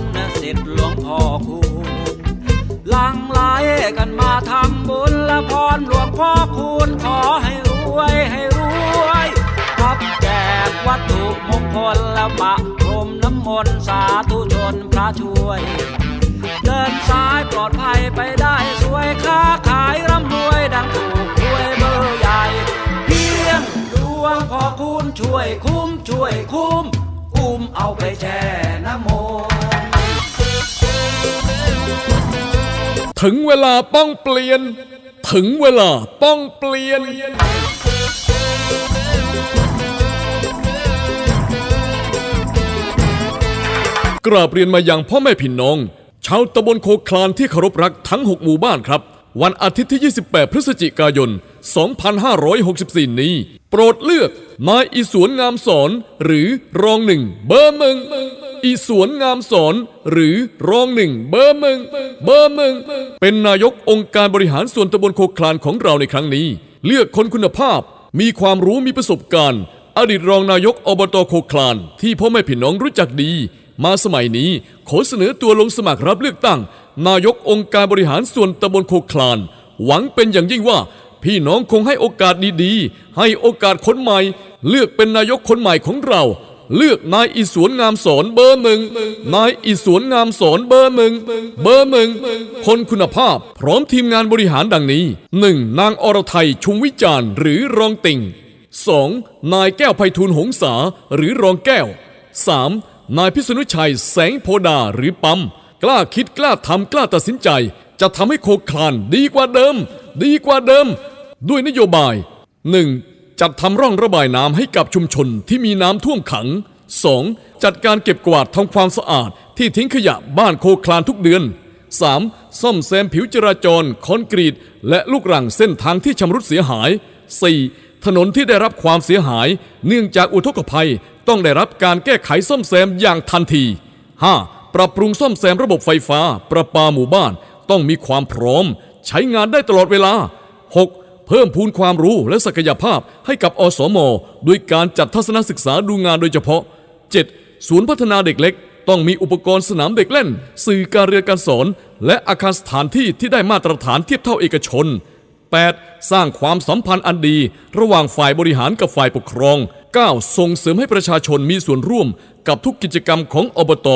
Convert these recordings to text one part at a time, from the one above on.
รเสร็จหลวงพ่อคูณลังลายกันมาทำบุญละพรหลวงพ่อคูณขอให้รวยให้รวยพับแจกวัตถุมงคลและปะพรมน้ำมนต์สาธุชนพระช่วย เดินสายปลอดภัยไปได้สวยค้าขายร่ำรวยดังถูกหวยเบอร์ใหญ่ เพียงหลวงพ่อคูณช่วยคุ้มช่วยคุ้มอุ้มเอาไปแช่น้ำมนต์ ถึงเวลาต้องเปลี่ยน ถึงเวลาต้องเปลี่ยน กราบเรียนมายังพ่อแม่พี่น้อง ชาวตำบลโคคลานที่เคารพรักทั้ง 6 หมู่บ้านครับ วันอาทิตย์ที่ 28 พฤศจิกายน 2564 นี้ โปรดเลือกนายอีสวนงามสอนหรือรองหนึ่งเบอร์หนึ่ง อีสวนงามสอนหรือรองหนึ่งเบอร์หนึ่งเบอร์หนึ่งเป็นนายกองค์การบริหารส่วนตำบลโคคลานของเราในครั้งนี้ เลือกคนคุณภาพ มีความรู้มีประสบการณ์ อดีตรองนายกอบตโคคลาน ที่พ่อแม่พี่น้องรู้จักดี มาสมัยนี้ขอเสนอตัวลงสมัครรับเลือกตั้ง นายกองค์การบริหารส่วนตำบลโคคลาน หวังเป็นอย่างยิ่งว่าพี่น้องคงให้โอกาสดีๆ ให้โอกาสคนใหม่ เลือกเป็นนายกคนใหม่ของเรา เลือกนายอีสวนงามสอนเบอร์หนึ่งนายอีสวนงามสอนเบอร์หนึ่งเบอร์หนึ่งคนคุณภาพพร้อมทีมงานบริหารดังนี้ 1. นางอรไทยชุมวิจารณ์ หรือรองติ่ง 2. นายแก้วไพฑูรย์หงษาหรือรองแก้ว 3. นายพิษณุชัยแสงโพดาหรือปั๊มกล้าคิดกล้าทำกล้าตัดสินใจ จะทำให้โคคลานดีกว่าเดิม ดีกว่าเดิม ด้วยนโยบาย 1. จัดทำร่องระบายน้ำให้กับชุมชนที่มีน้ำท่วมขัง 2. จัดการเก็บกวาดทำความสะอาดที่ทิ้งขยะบ้านโคคลานทุกเดือน 3. ซ่อมแซมผิวจราจร คอนกรีต และลูกรังเส้นทางที่ชำรุดเสียหาย 4. ถนนที่ได้รับความเสียหาย เนื่องจากอุทกภัยต้องได้รับการแก้ไขซ่อมแซมอย่างทันที 5. ปรับปรุงซ่อมแซมระบบไฟฟ้า ประปาหมู่บ้าน ต้องมีความพร้อม ใช้งานได้ตลอดเวลา 6. เพิ่มพูนความรู้และศักยภาพให้กับอสมด้วยการจัดทัศนศึกษาดูงานโดยเฉพาะ 7. ศูนย์พัฒนาเด็กเล็ก ต้องมีอุปกรณ์สนามเด็กเล่น สื่อการเรียนการสอน และอาคารสถานที่ที่ได้มาตรฐานเทียบเท่าเอกชน 8. สร้างความสัมพันธ์อันดี ระหว่างฝ่ายบริหารกับฝ่ายปกครอง 9. ส่งเสริมให้ประชาชนมีส่วนร่วมกับทุกกิจกรรมของอบต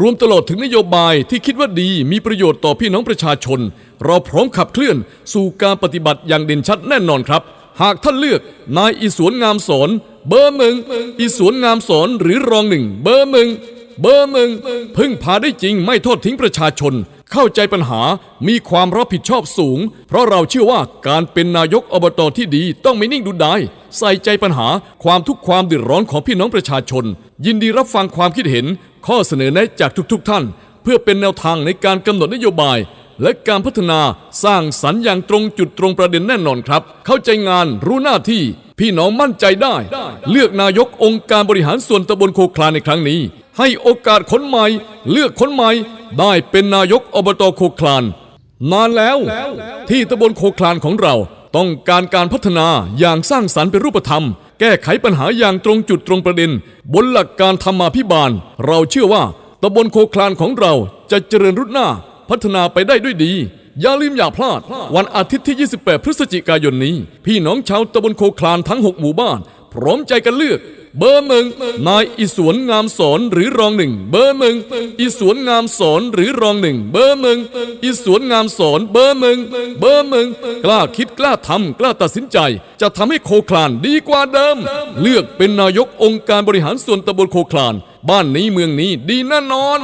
รวมตลอดถึงนโยบายที่คิดว่าดีมีประโยชน์ต่อพี่น้องประชาชน เราพร้อมขับเคลื่อนสู่การปฏิบัติอย่างเด่นชัดแน่นอนครับ หากท่านเลือกนายอีสวนงามสอน เบอร์หนึ่งอีสวนงามสอนหรือรองหนึ่งเบอร์หนึ่งเบอร์หนึ่งพึ่งพาได้จริงไม่โทษทิ้งประชาชน เข้าใจปัญหามีความรับผิดชอบสูง เพราะเราเชื่อว่าการเป็นนายกอบตที่ดีต้องไม่นิ่งดูดายใส่ใจปัญหาความทุกข์ความเดือดร้อนของพี่น้องประชาชน ยินดีรับฟังความคิดเห็น ข้อเสนอแนะจากทุกๆทท่าน เพื่อเป็นแนวทางในการกำหนดนโยบาย และการพัฒนาสร้างสรรค์อย่างตรงจุดตรงประเด็นแน่นอนครับ เข้าใจงานรู้หน้าที่พี่น้องมั่นใจได้ เลือกนายกองค์การบริหารส่วนตำบลโคคลานในครั้งนี้ ให้โอกาสคนใหม่ เลือกคนใหม่ ได้เป็นนายกอบตโคคลาน นานแล้วที่ตำบลโคคลานของเราต้องการการพัฒนาอย่างสร้างสรรค์เป็นรูปธรรม แก้ไขปัญหาอย่างตรงจุดตรงประเด็น บนหลักการธรรมาภิบาล เราเชื่อว่าตำบลโคคลานของเราจะเจริญรุ่หน้า พัฒนาไปได้ด้วยดี อย่าลืมอย่าพลาด วันอาทิตย์ที่ 28 พฤศจิกายนนี้ พี่น้องชาวตำบลโคคลานทั้ง 6 หมู่บ้าน พร้อมใจกันเลือก เบอร์หนึ่งนายอิสวนงามสอนหรือรองหนึ่งเบอร์หนึ่งอิสวนงามสอนหรือรองหนึ่งเบอร์หนึ่งอิสวนงามสอนเบอร์หนึ่งเบอร์หนึ่งกล้าคิดกล้าทำกล้าตัดสินใจ จะทำให้โคคลานดีกว่าเดิม เลือกเป็นนายกองค์การบริหารส่วนตำบลโคคลาน บ้านนี้เมืองนี้ดีแน่นอน